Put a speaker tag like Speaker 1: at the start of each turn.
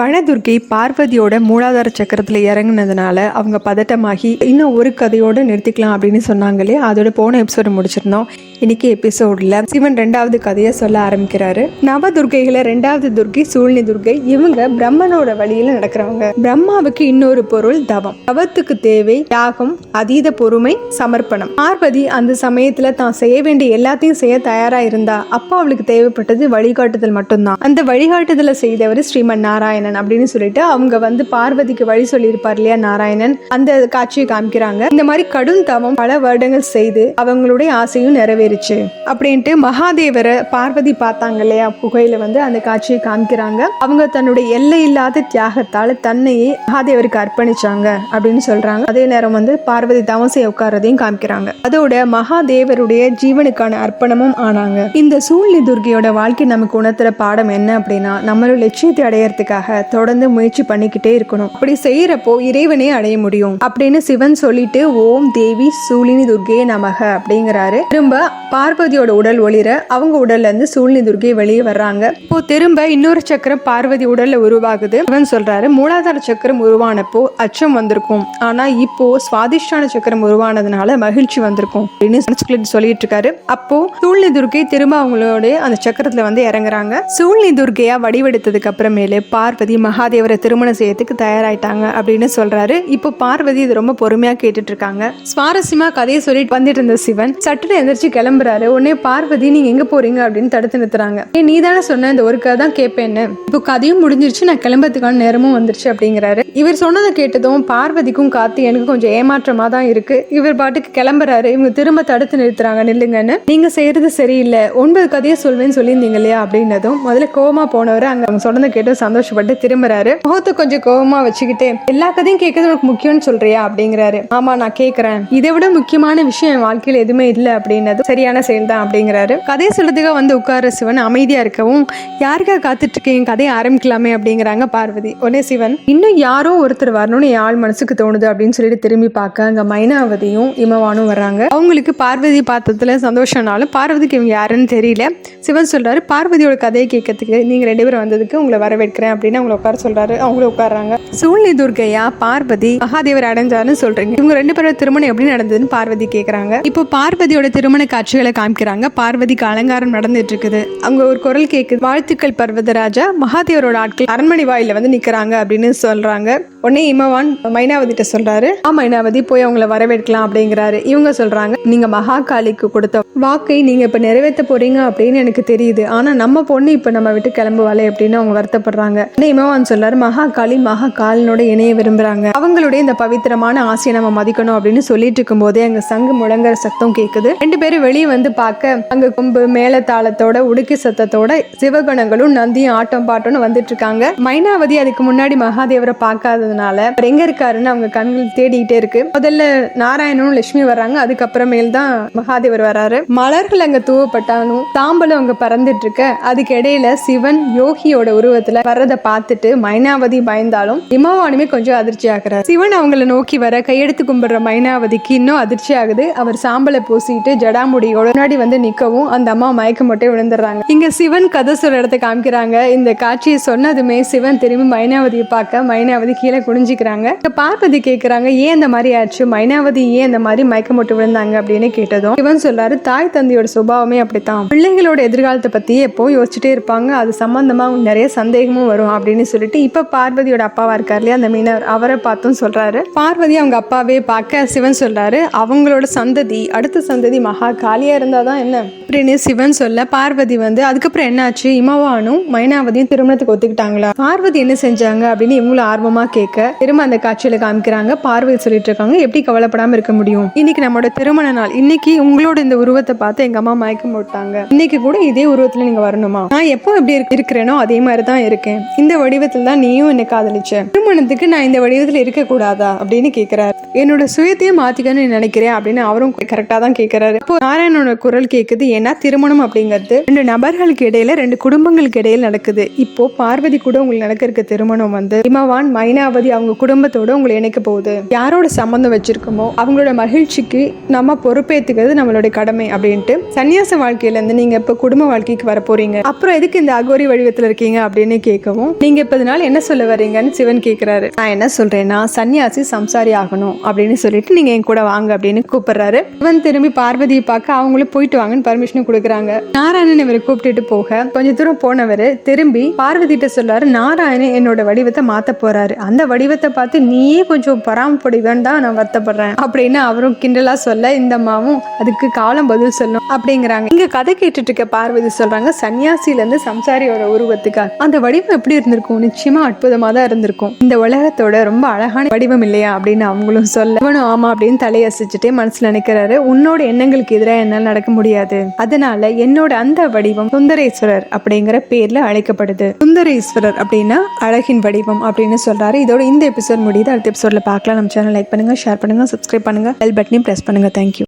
Speaker 1: வனதுர்க்கை பார்வதியோட மூலாதார சக்கரத்தில் இறங்குனதுனால அவங்க பதட்டமாகி இன்னும் ஒரு கதையோடு நிறுத்திக்கலாம் அப்படின்னு சொன்னாங்களே அதோட போன எபிசோடு முடிச்சிருந்தோம். இன்னைக்கு எபிசோட்ல சிவன் ரெண்டாவது கதையை சொல்ல ஆரம்பிக்கிறாரு. நவ துர்க்கைகளை ரெண்டாவது துர்க்கை சூழ்நி துர்க்கை இவங்க பிரம்மனோட வழியில் நடக்கிறவங்க. பிரம்மாவுக்கு இன்னொரு பொருள் தவம். தவத்துக்கு தேவை தியாகம் அதீத பொறுமை சமர்ப்பணம். பார்வதி அந்த சமயத்தில் தான் செய்ய வேண்டிய எல்லாத்தையும் செய்ய தயாராக இருந்தா அப்போ அவளுக்கு தேவைப்பட்டது வழிகாட்டுதல் மட்டும்தான். அந்த வழிகாட்டுதலை செய்தவர் ஸ்ரீமன் நாராயணன். அப்படின்னு சொல்லிட்டு அவங்க வந்து பார்வதிக்கு வழி சொல்லியிருப்பார் இல்லையா நாராயணன்? அந்த காட்சியை காமிக்கிறாங்க. இந்த மாதிரி கடும் தவம் பல வருடங்கள் செய்து அவங்களுடைய ஆசையும் நிறைவேறுச்சு. அப்படின்ட்டு மகாதேவரை பார்வதி பார்த்தாங்க இல்லையா? புகையில வந்து அந்த காட்சியை காமிக்கிறாங்க. அவங்க தன்னுடைய எல்லை இல்லாத தியாகத்தால் தன்னையே மகாதேவருக்கு அர்ப்பணிச்சாங்க அப்படின்னு சொல்றாங்க. அதே நேரம் வந்து பார்வதி தவம் செய்ய உட்கார்றதையும் காமிக்கிறாங்க. அதோட மகாதேவருடைய ஜீவனுக்கான அர்ப்பணமும் ஆனாங்க. இந்த சூழ்நிலை துர்கையோட வாழ்க்கை நமக்கு உணர்த்துற பாடம் என்ன அப்படின்னா நம்மளோட லட்சியத்தை அடையறதுக்காக தொடர்ந்து முயற்சி பண்ணிக்கிட்டே இருக்கணும். அப்படி செய்யறப்போ இறைவனே அடைய முடியும். அப்படின்னு சிவன் சொல்லிட்டு ஓம் தேவி சூழினி துர்கே நமக அப்படிங்கிறாரு. திரும்ப பார்வதியோட உடல் ஒளிர அவங்க உடல்ல இருந்து சூழ்நிலை துர்கே வெளியே வர்றாங்க. இப்போ திரும்ப இன்னொரு சக்கரம் பார்வதி உடல்ல உருவாகுது. சிவன் சொல்றாரு மூலாதார சக்கரம் உருவானப்போ அச்சம் வந்திருக்கும். ஆனா இப்போ சுவாதிஷ்டான சக்கரம் உருவானதுனால மகிழ்ச்சி வந்திருக்கும். அப்படின்னு சொல்லிட்டு இருக்காரு. அப்போ சூழ்நிலை துர்கை திரும்ப அவங்களோட அந்த சக்கரத்துல வந்து இறங்குறாங்க. சூழ்நிலை துர்கையா வடிவெடுத்ததுக்கு அப்புறமேலே பார்வ பார்வதி மகாதேவரை திருமணம் செய்யறதுக்கு தயாராயிட்டாங்க அப்படின்னு சொல்றாரு. இப்போ பார்வதி இது ரொம்ப பொறுமையா கேட்டுட்டு இருக்காங்க சுவாரஸ்யமா கதையை சொல்லிட்டு வந்துட்டு இருந்த சிவன் சட்டுன்னு எந்திரிச்சு கிளம்புறாரு. உடனே பார்வதி நீங்க எங்க போறீங்க? அப்படின்னு தடுத்து நிறுத்துறாங்க. ஏ நீ தானே சொன்ன இந்த ஒரு கதை தான் கேட்பேன்னு இப்போ கதையும் முடிஞ்சிருச்சு நான் கிளம்புறதுக்கான நேரமும் வந்துருச்சு அப்படிங்கிறாரு. இவர் சொன்னதை கேட்டதும் பார்வதிக்கும் காத்து எனக்கு கொஞ்சம் ஏமாற்றமா தான் இருக்கு. இவர் பாட்டுக்கு கிளம்புறாரு. இவங்க திரும்ப தடுத்து நிறுத்துறாங்க. நில்லுங்கன்னு. நீங்க செய்யறது சரியில்லை. ஒன்பது கதையை சொல்வேன்னு சொல்லியிருந்தீங்க இல்லையா? அப்படின்னதும் முதல்ல கோமா போனவர் அங்க அவங்க சொன்னதை கேட்டு சந்தோஷப்பட்டு திரும்புறாரு. முகத்தை கொஞ்சம் கோவமா வச்சுக்கிட்டு எல்லா கதையும் கேட்கறது உனக்கு முக்கியம்னு சொல்றியா? அப்படிங்கிறாரு. ஆமா நான் கேட்கறேன். இதை விட முக்கியமான விஷயம் என் வாழ்க்கையில எதுவுமே இல்லை அப்படின்னது சரியான செயல் தான் அப்படிங்கிறாரு. கதையை சொல்றதுக்காக வந்து உட்கார சிவன் அமைதியா இருக்கவும் யாருக்காக காத்துட்டு இருக்கீங்க கதையை ஆரம்பிக்கலாமே அப்படிங்கிறாங்க பார்வதி. உடனே சிவன் இன்னும் யாரோ ஒருத்தர் வரணும்னு என் ஆள் மனசுக்கு தோணுது அப்படின்னு சொல்லிட்டு திரும்பி பார்க்க அங்க மைனாவதியும் இமவானும் வர்றாங்க. அவங்களுக்கு பார்வதி பார்த்ததுல சந்தோஷம்னாலும் பார்வதிக்கு இவங்க யாருன்னு தெரியல. சிவன் சொல்றாரு பார்வதியோட கதையை கேட்கறதுக்கு நீங்க ரெண்டு பேரும் வந்ததுக்கு உங்களை வரவேற்கிறேன் அப்படின்னு அவங்கள உட்கார சொல்றாரு அவங்கள உட்கார்றாங்க. சூழ்நிலை துர்க்கையா பார்வதி மகாதேவர் அடைஞ்சாருன்னு சொல்றீங்க. இவங்க ரெண்டு பேரும் திருமணம் எப்படி நடந்ததுன்னு பார்வதி கேக்குறாங்க. இப்போ பார்வதியோட திருமண காட்சிகளை காமிக்கிறாங்க. பார்வதிக்கு அலங்காரம் நடந்துட்டு இருக்குது. அவங்க ஒரு குரல் கேக்குது. வாழ்த்துக்கள் பர்வதராஜா மகாதேவரோட ஆட்கள் அரண்மனை வாயில வந்து நிக்கிறாங்க அப்படின்னு சொல்றாங்க. உடனே இமவான் மைனாவதிட்ட சொல்றாரு ஆ மைனாவதி போய் அவங்கள வரவேற்கலாம் அப்படிங்கிறாரு. இவங்க சொல்றாங்க நீங்க மகாகாலிக்கு கொடுத்த வாக்கை நீங்க இப்ப நிறைவேற்ற போறீங்க அப்படின்னு எனக்கு தெரியுது. ஆனா நம்ம பொண்ணு இப்ப நம்ம விட்டு கிளம்புவாளே அப்படின்னு அவங்க வருத்தப்படுறாங்க. இமவான் சொல்றாரு மகாகாளி மகாகாலனோட இணைய விரும்புறாங்க. அவங்களுடைய இந்த பவித்திரமான ஆசையை நம்ம மதிக்கணும் அப்படின்னு சொல்லிட்டு இருக்கும் போதே அங்க சங்கு முழங்குற சத்தம் கேக்குது. ரெண்டு பேரும் வெளியே வந்து பார்க்க அங்க கொம்பு மேல தாளத்தோட உடுக்கி சத்தத்தோட சிவகணங்களும் நந்தியும் ஆட்டம் பாட்டம்னு வந்துட்டு இருக்காங்க. மைனாவதி அதுக்கு முன்னாடி மகாதேவரை பார்க்காத பார்க்காததுனால அவர் எங்க இருக்காருன்னு அவங்க கண்கள் தேடிக்கிட்டே இருக்கு. முதல்ல நாராயணனும் லட்சுமி வர்றாங்க. அதுக்கப்புறமேல் தான் மகாதேவர் வராரு மலர்கள் அங்க தூவப்பட்டாலும் தாம்பலம் அங்க பறந்துட்டு இருக்க அதுக்கு இடையில சிவன் யோகியோட உருவத்துல வர்றதை பார்த்துட்டு மைனாவதி பயந்தாலும் இமவானுமே கொஞ்சம் அதிர்ச்சி ஆகிறார். சிவன் அவங்கள நோக்கி வர கையெடுத்து கும்பிடுற மைனாவதிக்கு இன்னும் அதிர்ச்சி ஆகுது. அவர் சாம்பலை பூசிட்டு ஜடாமுடியோட முன்னாடி வந்து நிக்கவும் அந்த அம்மா மயக்கம் மட்டும் விழுந்துடுறாங்க. இங்க சிவன் கதை சொல்ற இடத்த காமிக்கிறாங்க. இந்த காட்சியை சொன்னதுமே சிவன் திரும்பி மைனாவதியை பார்க்க மைனாவதி கீழே குனிஞ்சிக்கிறாங்க. இங்க பார்வதி கேட்குறாங்க ஏன் அந்த மாதிரி ஆச்சு? மைனாவதி ஏன் அந்த மாதிரி மயக்கம் போட்டு விழுந்தாங்க? அப்படின்னு கேட்டதும் சிவன் சொல்றாரு தாய் தந்தையோட சுபாவமே அப்படித்தான். பிள்ளைகளோட எதிர்காலத்தை பத்தி எப்போ யோசிச்சுட்டே இருப்பாங்க. அது சம்பந்தமா நிறைய சந்தேகமும் வரும் அப்படின்னு சொல்லிட்டு இப்ப பார்வதியோட அப்பாவா இருக்காரு இல்லையா அந்த மீனவர் அவரை பார்த்தும் சொல்றாரு. பார்வதி அவங்க அப்பாவே பார்க்க சிவன் சொல்றாரு அவங்களோட சந்ததி அடுத்த சந்ததி மகா காலியா இருந்தாதான் என்ன? அப்படின்னு சிவன் சொல்ல பார்வதி வந்து அதுக்கப்புறம் என்னாச்சு? இமவானும் மைனாவதியும் திருமணத்துக்கு ஒத்துக்கிட்டாங்களா? பார்வதி என்ன செஞ்சாங்க அப்படின்னு இவங்களும் ஆர்வமா கேட்க திரும்ப அந்த காட்சியில காமிக்கிறாங்க. பார்வதி சொல்லிட்டு இருக்காங்க எப்படி கவலைப்படாம இருக்க முடியும்? இன்னைக்கு நம்மளோட திருமண நாள். இன்னைக்கு உங்களோட இந்த உருவத்தை பார்த்து எங்க அம்மா மயக்கம் போட்டாங்க. இன்னைக்கு கூட இதே உருவத்துல நீங்க வரணுமா? நான் எப்போ எப்படி இருக்கிறேனோ அதே மாதிரி தான் இருக்கேன். இந்த வடிவத்தில் தான் நீயும் என்னை காதலிச்ச. திருமணத்துக்கு நான் இந்த வடிவத்தில் இருக்க கூடாதா? அப்படின்னு கேட்கிறாரு என்னோட சுயத்தையே மாத்திக்கணும்னு நினைக்கிறேன் அப்படின்னு அவரும் கரெக்டா தான் கேட்கிறாரு இப்போ நாராயணனோட குரல் கேட்குது ஏன்னா திருமணம் அப்படிங்கிறது ரெண்டு நபர்களுக்கு இடையில ரெண்டு குடும்பங்களுக்கு இடையில நடக்குது. இப்போ பார்வதி கூட உங்களுக்கு நடக்கிறக்கு திருமணம் வந்து இமவான் மைனாவதி அவங்க குடும்பத்தோட உங்களை இணைக்க போகுது. யாரோட சம்மந்தம் வச்சிருக்கோமோ அவங்களோட மகிழ்ச்சிக்கு நம்ம பொறுப்பேற்றுக்கிறது நம்மளுடைய கடமை அப்படின்ட்டு சன்னியாச வாழ்க்கையில இருந்து நீங்க இப்ப குடும்ப வாழ்க்கைக்கு வர போறீங்க. அப்புறம் எதுக்கு இந்த அகோரி வடிவத்துல இருக்கீங்க அப்படின்னு கேட்கவும் நீங்க இப்ப இதனால என்ன சொல்ல வரீங்கன்னு சிவன் கேக்குறாரு. நான் என்ன சொல்றேன்னா சன்னியாசி சம்சாரி ஆகணும் அப்படின்னு சொல்லிட்டு நீங்க என் கூட வாங்க அப்படின்னு கூப்பிடுறாரு. சிவன் திரும்பி பார்வதியை பார்க்க அவங்களும் போயிட்டு வாங்கன்னு பர்மிஷன் கொடுக்குறாங்க. நாராயணன் இவரை கூப்பிட்டுட்டு போக கொஞ்ச தூரம் போனவர் திரும்பி பார்வதிட்ட சொல்றாரு நாராயணன் என்னோட வடிவத்தை மாத்த போறாரு. அந்த வடிவத்தை பார்த்து நீயே கொஞ்சம் பராமப்படுவேன் தான் நான் வருத்தப்படுறேன். அப்படின்னு அவரும் கிண்டலா சொல்ல இந்த அம்மாவும் அதுக்கு காலம் பதில் சொல்லும் அப்படிங்கிறாங்க. இங்க கதை கேட்டுட்டு இருக்க பார்வதி சொல்றாங்க சன்னியாசில இருந்து சம்சாரியோட உருவத்துக்காக. அந்த வடிவம் எப்படி இருந்திருக்கும்? நிச்சயமா அற்புதமா தான் இருந்திருக்கும். இந்த உலகத்தோட ரொம்ப அழகான வடிவம் இல்லையா? அப்படின்னு அவங்களும் சொல்ல இவனும் ஆமா அப்படின்னு தலையசிச்சுட்டே மனசுல நினைக்கிறாரு. உன்னோட எண்ணங்களுக்கு எதிராக என்னால் நடக்க முடியாது. அதனால என்னோட அந்த வடிவம் சுந்தரேஸ்வரர் அப்படிங்கிற பேர்ல அழைக்கப்படுது. சுந்தரேஸ்வரர் அப்படின்னா அழகின் வடிவம் அப்படின்னு சொல்றாரு. இதோட இந்த எபிசோட் முடியுது. அடுத்த எபிசோட்ல பார்க்கலாம். நம்ம சேனல் லைக் பண்ணுங்க ஷேர் பண்ணுங்க சப்ஸ்கிரைப் பண்ணுங்க பெல் பட்டனையும் பிரஸ் பண்ணுங்க. Thank you